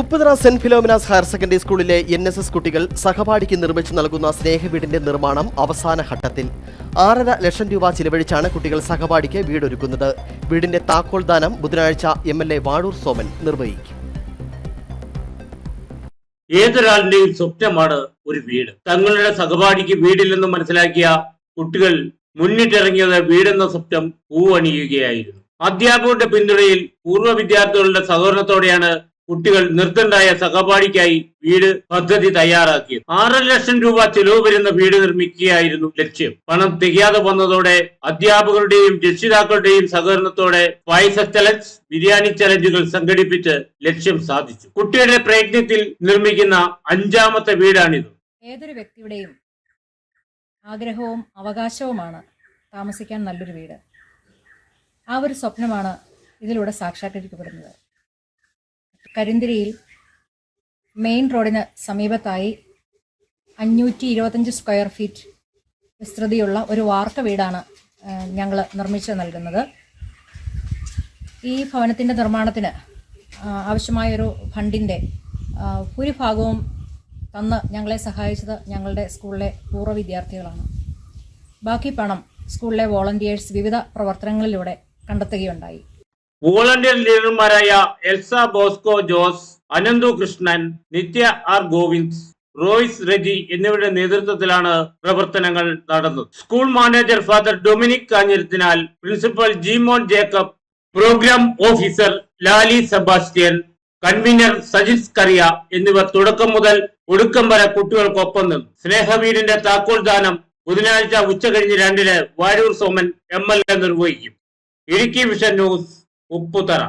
Upputhara saint Philomena's higher secondary സ്കൂളിലെ N S S കുട്ടികൾ സഹപാഠിക്ക് നിർമ്മിച്ചു നൽകുന്ന സ്നേഹവീടിന്റെ നിർമ്മാണം അവസാന ഘട്ടത്തിൽ. ആറര ലക്ഷം രൂപ ചിലവഴിച്ചാണ് കുട്ടികൾ സഹപാഠിക്ക് വീടൊരുക്കുന്നത്. വീടിന്റെ താക്കോൽ ദാനം ബുധനാഴ്ച M L A Vazhoor Soman നിർവഹിക്കും. ഏതൊരാളിന്റെയും സ്വപ്നമാണ് ഒരു വീട്. തങ്ങളുടെ സഹപാഠിക്ക് വീടില്ലെന്ന് മനസ്സിലാക്കിയ കുട്ടികൾ മുന്നിട്ടിറങ്ങിയത് വീടെന്ന സ്വപ്നം പൂവണിയുകയായിരുന്നു. അധ്യാപകരുടെ പിന്തുണയിൽ പൂർവ വിദ്യാർത്ഥികളുടെ സഹകരണത്തോടെയാണ് കുട്ടികൾ നിർത്തണ്ടായ സഹപാഠിക്കായി വീട് പദ്ധതി തയ്യാറാക്കിയത് ആറര ലക്ഷം രൂപ ചെലവ് വരുന്ന വീട് നിർമ്മിക്കുകയായിരുന്നു ലക്ഷ്യം. പണം തികയാതെ വന്നതോടെ അധ്യാപകരുടെയും രക്ഷിതാക്കളുടെയും സഹകരണത്തോടെ പായസ ചലഞ്ച് ബിരിയാണി ചലഞ്ചുകൾ സംഘടിപ്പിച്ച് ലക്ഷ്യം സാധിച്ചു. കുട്ടിയുടെ പ്രയത്നത്തിൽ നിർമ്മിക്കുന്ന അഞ്ചാമത്തെ വീടാണിത്. ഏതൊരു വ്യക്തിയുടെയും ആഗ്രഹവും അവകാശവുമാണ് താമസിക്കാൻ നല്ലൊരു വീട്. ആ ഒരു സ്വപ്നമാണ് ഇതിലൂടെ സാക്ഷാത്കരിക്കപ്പെടുന്നത്. കരിന്തിരിയിൽ മെയിൻ റോഡിന് സമീപത്തായി അഞ്ഞൂറ്റി ഇരുപത്തഞ്ച് സ്ക്വയർ ഫീറ്റ് വിസ്തൃതിയുള്ള ഒരു വാർക്ക വീടാണ് ഞങ്ങൾ നിർമ്മിച്ച് നൽകുന്നത്. ഈ ഭവനത്തിന്റെ നിർമ്മാണത്തിന് ആവശ്യമായൊരു ഫണ്ടിന്റെ ഭൂരിഭാഗവും തന്ന് ഞങ്ങളെ സഹായിച്ചത് ഞങ്ങളുടെ സ്കൂളിലെ പൂർവ വിദ്യാർത്ഥികളാണ്. ബാക്കി പണം സ്കൂളിലെ വോളണ്ടിയേഴ്സ് വിവിധ പ്രവർത്തനങ്ങളിലൂടെ കണ്ടെത്തുകയുണ്ടായി. വോളണ്ടിയർ ലീഡർമാരായ എൽസ ബോസ്കോ ജോസ് അനന്തു കൃഷ്ണൻ നിത്യ ആർ ഗോവിന്ദ് റോയ്സ് റെജി എന്നിവരുടെ നേതൃത്വത്തിലാണ് പ്രവർത്തനങ്ങൾ നടന്നത്. School manager father Dominic Kanjirathinal principal Jimon Jacob programme officer Lali Sebastian convener Sajith Kariya എന്നിവർ തുടക്കം മുതൽ ഒടുക്കം വരെ കുട്ടികൾക്കൊപ്പം നിന്നു. സ്നേഹവീടിന്റെ താക്കോൽ ദാനം ബുധനാഴ്ച ഉച്ച കഴിഞ്ഞ് രണ്ടിന് Varoor Soman M L A നിർവഹിക്കും. Idukki vision news. ഉപ്പുതറ